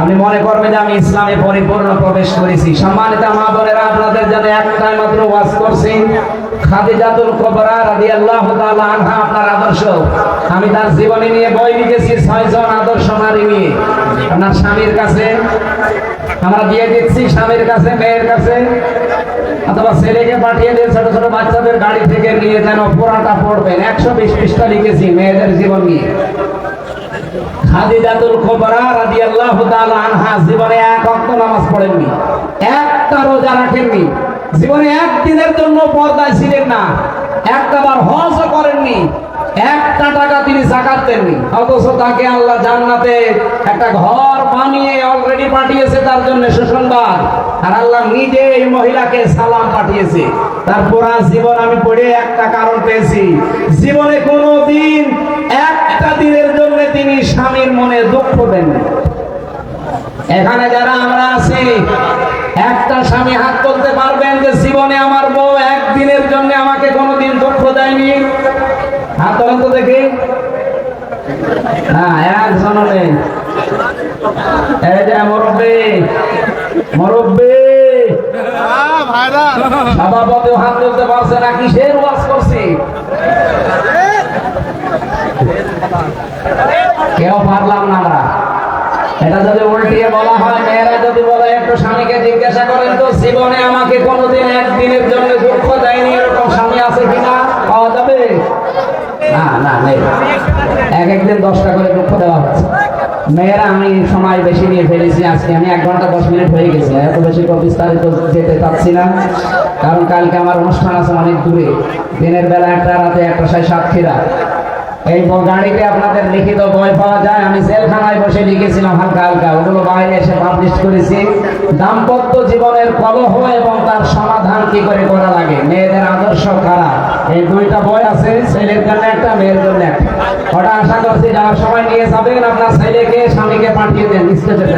আপনি মনে করবেন যে আমি ইসলামে পরিপূর্ণ প্রবেশ করেছি। সম্মানিত মা বোনেরা, আপনাদের জন্য একটাই মাত্র ওয়াজ করছি। খাদিজাতুল কুবরা রাদিয়াল্লাহু তাআলা আনহা, আপনার আদর্শ। আমি তার জীবনী নিয়ে বই লিখেছি ছয়জন আদর্শ নারী নিয়ে। আপনার স্বামীর কাছে আমরা দিয়ে দিচ্ছি, স্বামীর কাছে, মেয়ের কাছে, অথবা ছেলেকে পাঠিয়ে দিয়ে ছোট ছোট বাচ্চাদের গাড়ি থেকে নিয়ে যেন পুরাটা পড়বেন। একশো বিশ পৃষ্ঠা লিখেছি মেয়েদের জীবন নিয়ে। খাদিজাতুল কুবরা রাদিয়াল্লাহু তাআলা আনহা, জীবনে এক নামাজ পড়েননি। একটা রোজা রাখেননি। জীবনে জন্য পর্দায় ছিলেন না। হজও করেননি। একটা টাকা তিনি জাকাত দেননি। অথচ তাকে আল্লাহ জান্নাতে একটা ঘর বানিয়ে অলরেডি পাঠিয়েছে তার জন্য সুসংবাদ। আর আল্লাহ নিজে এই মহিলাকে সালাম পাঠিয়েছে। তার পুরা জীবন আমি পড়ে একটা কারণ পেয়েছি। জীবনে কোনো দিন একটা দিনের জন্য তিনি স্বামীর মনে দুঃখ দেননি এখানে যারা আমরা আছি, একটা স্বামী হাত তুলতে পারবেন যে জীবনে আমার বউ একদিনের জন্য আমাকে কোনোদিন দুঃখ দেয়নি? হাত তো দেখি। হ্যাঁ একজন নেই। এই যে মুরব্বী মুরব্বী। সভাপতি হাত তুলতে পারছে না, কিসের ওয়াজ করছি? কেউ পারলাম না আমরা। এটা যদি উল্টিয়ে বলা হয়, মেয়েরা যদি বলে, একটু স্বামীকে জিজ্ঞাসা করেন তো জীবনে আমাকে কোনোদিন একদিনের জন্য দুঃখ দেয়নি, এরকম স্বামী আছে কিনা? পাওয়া যাবে? এক একদিন দশটা করে দুঃখ দেওয়া হচ্ছে। মেয়েরা, আমি সময় বেশি নিয়ে ফেলেছি আজকে। আমি এক ঘণ্টা দশ মিনিট হয়ে গেছে। এত বেশি বিস্তারিত যেতে চাচ্ছি না। কারণ কালকে আমার অনুষ্ঠান আছে অনেক দূরে। দিনের বেলা একটা, রাতে একটা, সাড়ে সাতক্ষীরা। এই গাড়িতে আপনাদের লিখিত বই পাওয়া যায়। আমি জেলখানায় বসে লিখেছিলাম হালকা হালকা। ওগুলো বাইরে এসে পাবলিশ করেছি। দাম্পত্য জীবনের কলহ এবং তার সমাধান কি করে করা লাগে? মেয়েদের আদর্শ কারা? এই দুইটা বই আছে, ছেলের জন্য একটা, মেয়ের জন্য একটা। ওটা আশা করছি যাওয়ার সময় নিয়ে যাবেন, আপনার ছেলেকে, স্বামীকে পাঠিয়ে দেন। স্টেজের